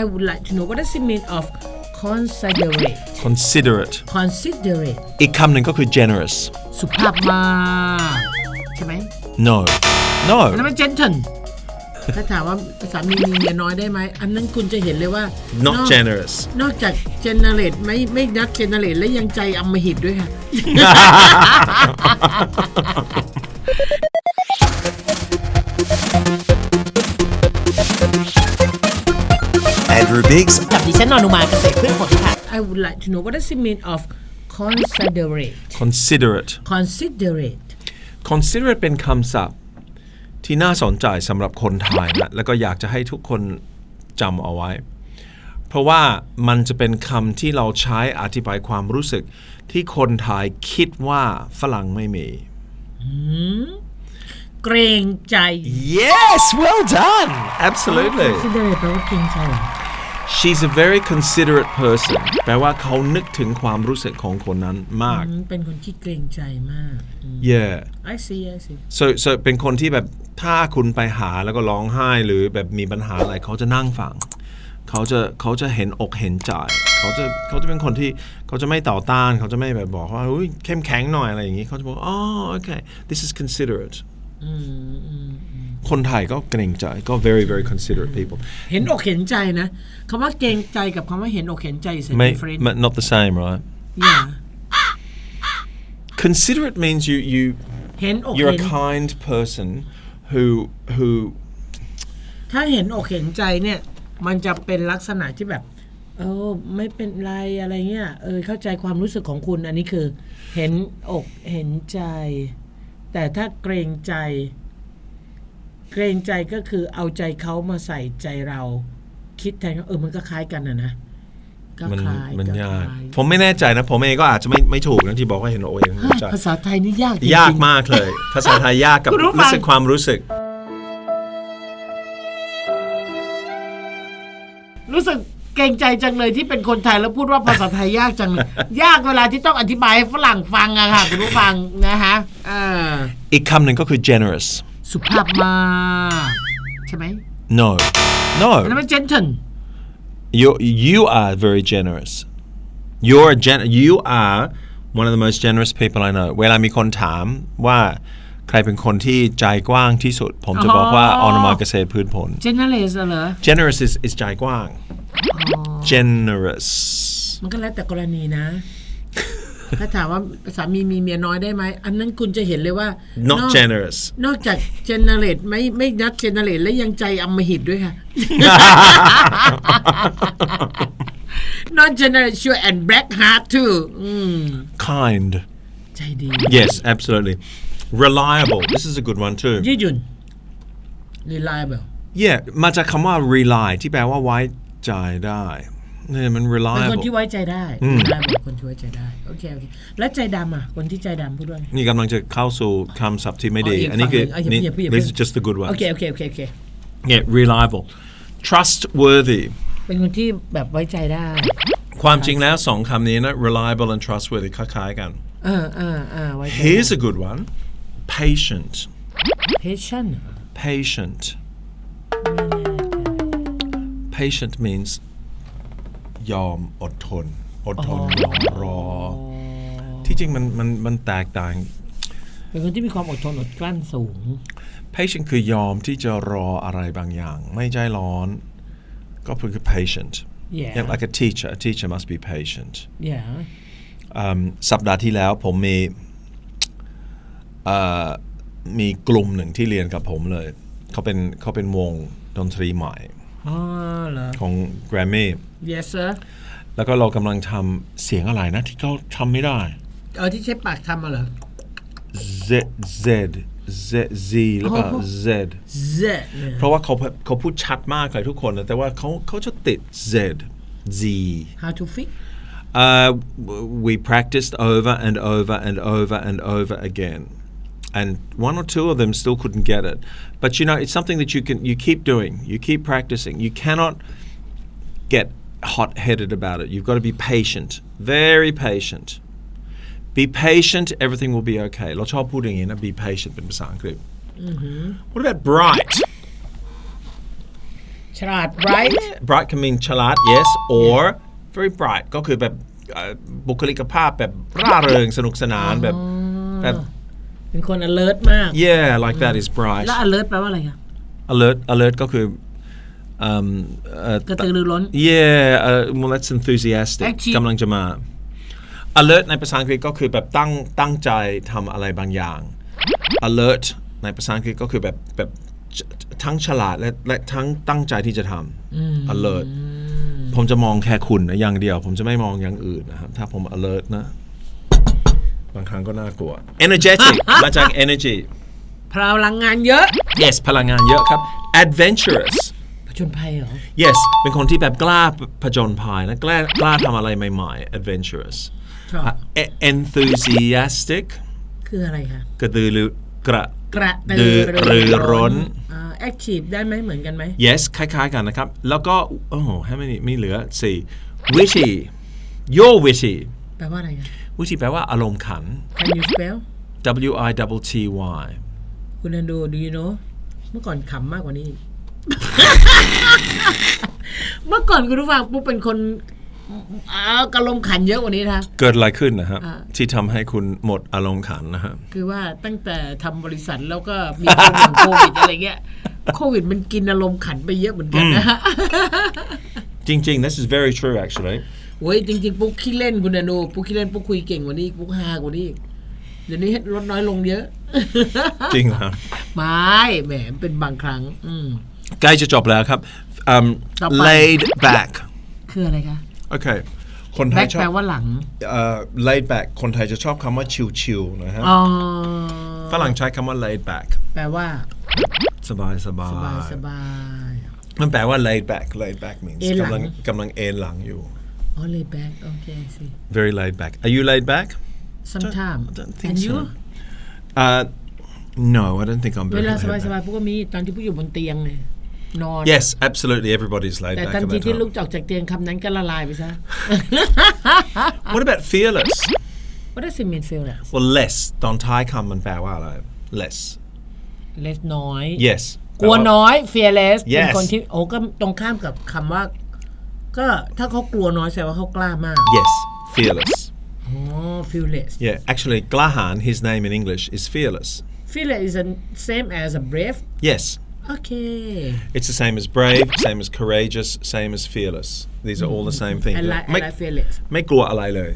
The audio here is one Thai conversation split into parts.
I would like to know what does it mean of considerate considerate considerate อีกคำหนึ่งก็คือ generous สุภาพมากใช่ไหม no no อันนั้นมัน gentle ถ้าถามว่าสามีมีเมียน้อยได้ไหม อันนั้นคุณจะเห็นเลยว่า not นอก generous นอกจาก generate ไม่ไม่นัก generate และยังใจอำมหิตด้วยค่ะ Andrew Biggs กับดิฉันนอนุมาเกษตรพืชผลค่ะ I would like to know what does it mean of considerate considerate considerate considerate เป็นคำศัพท์ที่น่าสนใจสำหรับคนไทยนะแล้วก็อยากจะให้ทุกคนจำเอาไว้ เพราะว่ามันจะเป็นคำที่เราใช้อธิบายความรู้สึกที่คนไทยคิดว่าฝรั่งไม่มีเกรงใจ yes well done absolutely considerate แปลว่าเกรงใจเหรอ she's a very considerate person แปลว่าเขานึกถึงความรู้สึกของคนนั้นมาก อืมเป็นคนที่เกรงใจมากอืม yeah I see I see so so เป็นคนที่แบบถ้าคุณไปหาแล้วก็ร้องไห้หรือแบบมีปัญหาอะไรเขาจะนั่งฟัง เขาจะเขาจะเห็นอกเห็นใจ เขาจะเขาจะเป็นคนที่เขาจะไม่ต่อต้าน เขาจะไม่แบบบอกว่าอุ้ยเข้มแข็งหน่อยอะไรอย่างนี้ เขาจะบอกอ๋อโอเค this is considerate คนไทยก็เกรงใจก็ very very considerate people เห็นอกเห็นใจนะคำว่าเกรงใจกับคำว่าเห็นอกเห็นใจ is a ไม่ different not the same right yeah considerate means you you เห็นอก you're เห็ a น kind person who who ถ้าเห็นอกเห็นใจเนี่ย มันจะเป็นลักษณะที่แบบ เออไม่เป็นไรอะไรเงี้ยเออเข้าใจความรู้สึกของคุณอันนี้คือ เห็นอกเห็นใจ แต่ถ้าเกรงใจ เกรงใจก็คือเอาใจเขามาใส่ใจเรา คิดแทนเขาเออมันก็คล้ายกันนะนะก็มันคล้ายมันก็ยาก คล้ผมไม่แน่ใจนะ ผมเองก็อาจจะไม่ไม่ถูกนะที่บอกว่าเห็นอกเห็นใจภาษาไทยนี่ยากจริงๆ ยากมากเลย ภาษาไทยยากกับคุณผู้ฟัง รู้สึกความรู้สึก รู้สึก เกรงใจจังเลยที่เป็นคนไทยแล้วพูดว่าภาษาไทยยากจังเลย ยากเวลาที่ต้องอธิบายให้ฝรั่งฟังอะค่ะคุณผู้ฟังนะคะเอออีกคำหนึ่งก็คือ generous สุภาพมากใช่ไหม no no อันนั้นมัน gentle you you are very generous you're a gen you are one of the most generous people I know เวลามีคนถามว่าใครเป็นคนที่ใจกว้างที่สุด ผมจะบอกว่าอ๋ออนมาเกษตรพืชผล generous เหรอ generous is is ใจกว้าง generous มันก็แล้วแต่กรณีนะ ถ้าถามว่าสามีมีเมียน้อยได้ไหม อันนั้นคุณจะเห็นเลยว่า not นอก generous นอกจาก generate ไม่ไม่นัก generate และยังใจอำมหิตด้วยค่ะ not generate sure and black heart too อืม kind ใจดี yes absolutely reliable this is a good one too ยืดหยุ่น reliable yeah มาจากคำว่า rely ที่แปลว่าไว้ ใจได้เนี่ยมัน เป็นคน reliable ที่ไว้ใจได้ reliable คนที่ไว้ใจได้โอเคโอเคแล้วใจดำอะคนที่ใจดำพูดว่าไงนี่กำลังจะเข้าสู่คำศัพท์ที่ไม่ดี อ๋ออีกอันนี้คือฝั่งหนึ่งอะอย่านี่ เพิ่งอย่าเพิ่ง this is just the good โอ one เคโอเคโอเคโอเค yeah reliable trustworthy เป็นคนที่แบบไว้ใจได้ความจริงแล้วสองคำนี้นะ reliable and trustworthy คล้ายๆกัน เออเออเออไว้ใจ here's a good one patient patient patient patient means ยอมอดทน อดทนยอมรอ ที่จริงมันมันมันแตกต่าง เป็นคนที่มีความอดทนอดกลั้นสูง patient คือยอมที่จะรออะไรบางอย่าง ไม่ใจร้อน ก็คือ patient yeah Yeah, like a teacher a teacher must be patient yeah อืมสัปดาห์ที่แล้วผมมีเอ่อมีกลุ่มหนึ่งที่เรียนกับผมเลย เขาเป็นเขาเป็นวงดนตรีใหม่ อ๋อเหรอ ของ Grammy yes sir แล้วก็เรากำลังทำเสียงอะไรนะ ที่เขาทำไม่ได้ เออที่ใช้ปากทำมาเหรอ Z Z Z Z แล้วก็อ๋อ Z Z เนี่ยเพราะว่าเขาเขาพูดชัดมากเลยทุกคนนะแต่ว่าเขาเขาจะติด Z Z how to fix Uh, w- we practiced over and over and over and over again. And one or two of them still couldn't get it. But you know, it's something that you can you keep doing. You keep practicing. You cannot get hot-headed about it. You've got to be patient. Very patient. Be patient, everything will be okay. เราชอบพูดอย่างนี้นะ be patient เป็นภาษาอังกฤษ What about bright? ฉลาด bright bright can mean ฉลาด yes or very bright ก็คือแบบเอ่อบุคลิกภาพแบบร่าเริงสนุกสนานแบบแบบ เป็นคน alert มาก yeah like that is bright แล้ว alert แปลว่าอะไรคะ alert alert ก็คือเอิ่มเอ่อกระตือรือร้น yeah uh, well that's enthusiastic Active กำลังจะมา alert ในภาษาอังกฤษก็คือแบบตั้งตั้งใจทำอะไรบางอย่าง alert ในภาษาอังกฤษก็คือแบบแบบทั้งฉลาดและและทั้งตั้งใจที่จะทำ alert ผมจะมองแค่คุณนะอย่างเดียว ผมจะไม่มองอย่างอื่นนะครับ ถ้าผม alert นะ บางครั้งก็น่ากลัว energetic มาจาก energy พลังงานเยอะ yes พลังงานเยอะครับ adventurous ผจญภัยเหรอ yes เป็นคนที่แบบกล้าผจญภัยนะกล้ากล้าทำอะไรใหม่ๆ adventurous ชอบอะ e- enthusiastic คืออะไรคะ กระตือรือกระกระตือรือร้นอ่า active ได้ไหมเหมือนกันไหม yes คล้าย ๆ กันนะครับ แล้วก็ โอ้โหให้ไม่มีเหลือสี่ witty you're witty แปลว่าอะไรคะ witty แปลว่าอารมณ์ขัน Can you spell W I T T Y คุณอันดู do you know เมื่อก่อนขำมากกว่านี้อีกเมื่อก่อนคุณผู้ฟังปุ๊บเป็นคนอ่ากระลมขันเยอะกว่านี้นะคะ เกิดอะไรขึ้นนะครับ อ่า ที่ทำให้คุณหมดอารมณ์ขันนะฮะคือว่าตั้งแต่ทำบริษัทแล้วก็มีโควิดโควิดอะไรเงี้ย โควิดมันกินอารมณ์ขันไปเยอะเหมือนกันนะฮะ จริงๆ this is very true actually โอ้ยจริง ๆ ปุ๊กขี้เล่นคุณอนุปุ๊กขี้เล่นปุ๊กคุยเก่งกว่านี้อีกปุ๊กฮากว่านี้อีกเดี๋ยวนี้ลดน้อยลงเยอะ จริงเหรอครับไม่แหมเป็นบางครั้ง อืม ใกล้จะจบแล้วครับ um, ต่อไป laid back คืออะไรคะโอเคคนไทแบ็ยคชอแปลบว่าหลังเอ่อ laid back คนไทยจะชอบคำว่าชิวๆนะฮะอ๋อฝรั่งใช้คำว่า laid back แปลว่า สบายสบาสบายยสบาย มันแปลว่า laid back laid back means เอนหลัง กำลังกำลังเอนหลังอยู่ อ๋อเลยแบ็คโอเคสิ very laid back are you laid back sometime I don't think and you so uh, no I don't think I'm เว very ลา laid สบาย back สบายปุ๊กก็มีตอนที่ปุ๊กอยู่บนเตียงเลยนอน yes absolutely everybody's laid แต่ back ทัน at ที that ที่ time. ลุกจากจากเตียงคำนั้นก็ละลายไปซะ what about fearless What does it mean feel like well less ตอนท้ายคำมันแปลว่าอะไร less less น้อย yes กลัวน้อย fearless เป็น Yes คนที่โอ้ก็ตรงข้ามกับคำว่า ก็ถ้าเขากลัวน้อยแสดงว่าเขากล้ามาก yes fearless อ๋อ fearless yeah actually Glahan his name in English is fearless fearless is the same as a brave yes โอเค it's the same as brave same as courageous same as fearless these are all the same thing I like I ไม่ like fearless ไม่กลัวอะไรเลย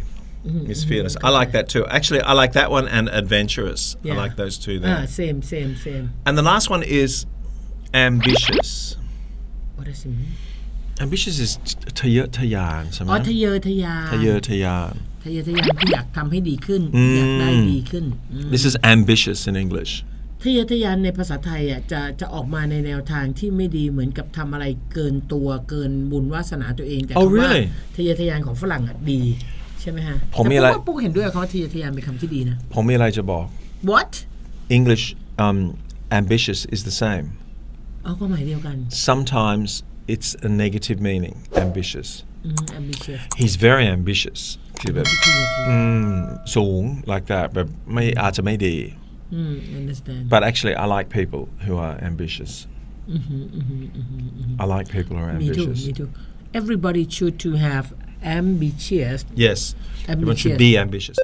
It's fearless. I like that too. Actually, I like that one and adventurous. I Yeah. like those two อ่า there. same same same And the last one is ambitious. what does it mean Ambitious is t- ทะเยอทะยานใช่ไหมอ๋อทะเยอทะยานทะเยอทะยานทะเยอทะยานคืออยากทำให้ดีขึ้น อยากได้ดีขึ้นอืม This is ambitious in English. ทะเยอทะยานในภาษาไทยอะจะจะออกมาในแนวทางที่ไม่ดีเหมือนกับทำอะไรเกินตัวเกินบุญวาสนาตัวเองแต่ Oh, คำว่า really? ทะเยอทะยานของฝรั่งอะดี ใช่ไหมฮะผมมีอะไร แต่ปุ๊กว่าปุ๊กเห็นด้วยกับคำว่าทะเยอทะยานเป็นคำที่ดีนะ ผมมีอะไรจะบอก what English um, ambitious is the same. เอาความหมายเดียวกัน Sometimes it's a negative meaning, ambitious. อืม ambitious He's very ambitious. คือแบบอืมสูง like that แบบไม่อาจจะไม่ดี อืม understand But actually, I like people who are ambitious. I like people who are me too ambitious. me too everybody should to have ambitious Yes, everyone should Ambitious. be ambitious.